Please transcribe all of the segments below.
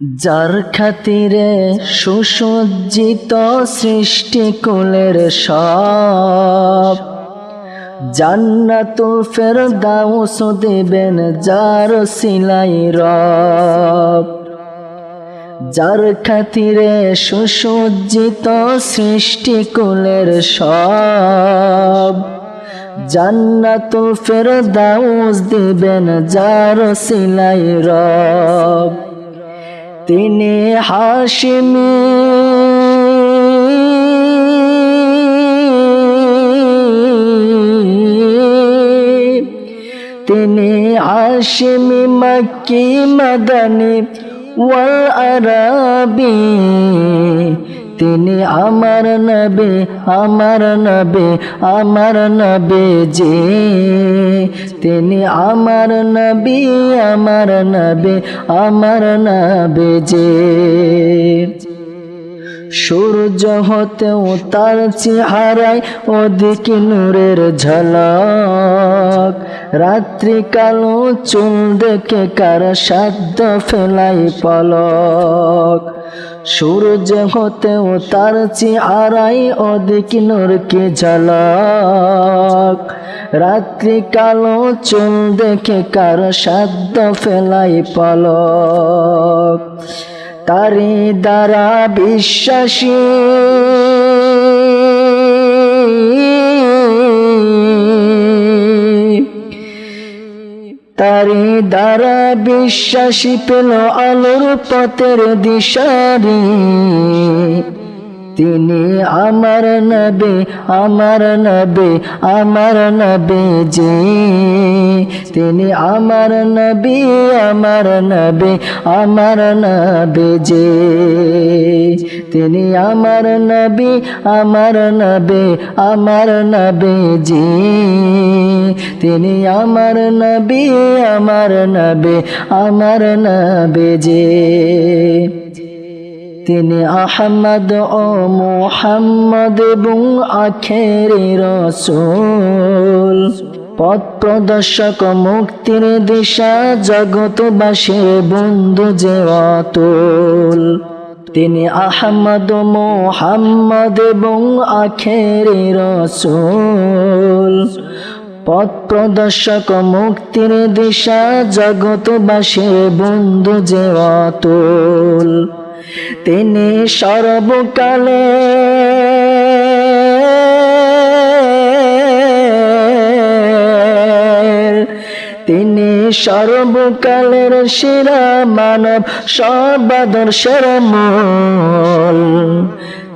যার খাতিরে সুসজ্জিত সৃষ্টিকুলের সব। জান্নাতুল ফেরদাউস দেবেন যার সিলাই রব। যার খাতিরে সুসজ্জিত সৃষ্টিকুলের সব। জান্নাতুল ফেরদাউস দিবেন যার সিলাই রব। তিনি হাসিমি তিনি হাসিমি মক্কি মদনী ওয়াল আরবি তিনি আমার নবে আমার নবে আমার নবে যে তিনি আমার নবী, আমার নবে আমার নবে যে সূর্য হতেও তার চেহারায় অধিক নূরের ঝলক। রাত্রি কালো চুল দেখে কার সাধ্য ফেলাই পলক। সূর্য হতেও তার চেহারায় অধিক নূরকে ঝলক। রাত্রি কালো চুল দেখে কার সাধ্য ফেলাই পলক। তারি দ্বারা বিশ্বাসী। তারি দ্বারা বিশ্বাসী পেল আলোর পথের দিশারি। তিনি আমার নবে আমার নবে আমার নবে যে তিনি আমার নবী, আমার নবে আমার নবে যে তিনি আমার নবী, আমার নবে আমার নবে যে তিনি আমার নবী, আমার নবে আমার নবে যে তিনি আহমদ ও মোহাম্মদ এবং আখেরি রসুল। পথ প্রদর্শক, মুক্তির দিশা জগতবাসীর বন্ধু যে অতুল। তিনি আহমদ, মোহাম্মদ এবং আখেরি রসুল। পথ প্রদর্শক, মুক্তির দিশা জগতবাসীর বন্ধু যে অতুল। তিনি সর্বকালে তিনি সর্বকালের শিরা মানব সর্বাদর্শের মূল।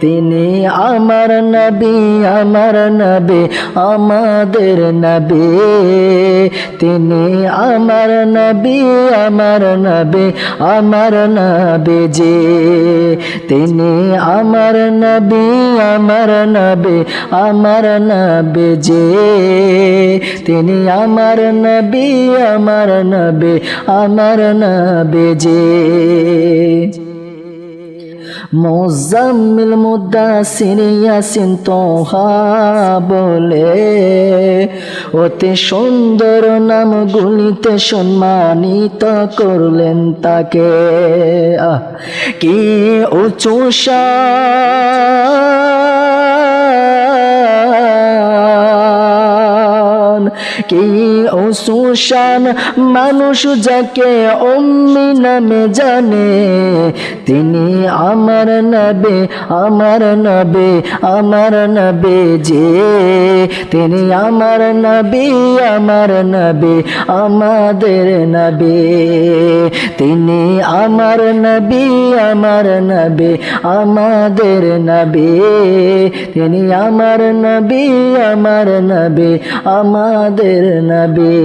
তিনি আমার নবী আমার নবী, আমাদের নবী। তিনি আমার নবী আমার নবী আমার নবী যে তিনি আমার নবী আমার নবী আমার নবী যে তিনি আমার নবী আমার নবী আমার নবী যে মোজাম্মিল মুদাসির ইয়াসিন তোহা বলে, অতি সুন্দর নাম গুলিতে সম্মানিত করলেন তাকে। কি উঁচু শান কি ওসুশান মানুষ যাকে অম্মি নামে জানে? তিনি আমার নবে আমার নবে আমার নবে যে। তিনি আমার নবী, আমার নবে, আমাদের নবে। তিনি আমার নবী, আমার নবে, আমাদের নবে। তিনি আমার নবী, আমার নবে, আমাদের নবে।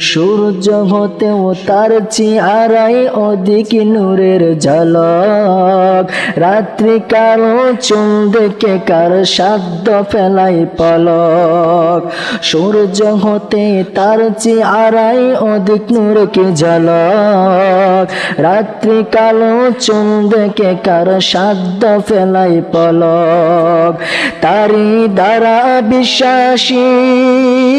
সূর্য হতেও তার চেহারায় অধিক নূরের ঝলক। রাত্রি কালো চুল দেখে কার সাধ্য ফেলাই পলক। সূর্য হতে তার চেহারায় অধিক নূরকে ঝলক। রাত্রি কালো চুল দেখে কার সাধ্য ফেলাই পলক। তারি দ্বারা বিশ্বাসী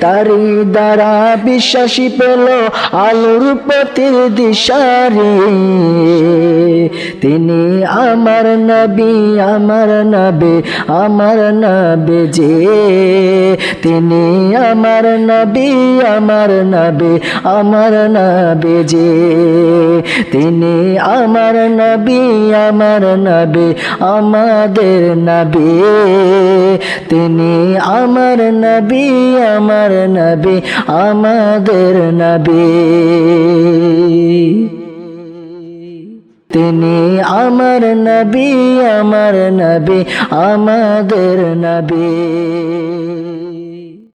তারি দ্বারা বিশ্বাসী পেল আলোর পথের দিশারে। তিনি আমার নবী, আমার নবে আমার নবে যে। তিনি আমার নবী, আমার নবে আমার নবে যে। তিনি আমার নবী, আমার নবে, আমাদের নবী। তিনি আমার নবী আমার নবী আমাদের নবী। তিনি আমার নবী আমার নবী আমাদের নবী।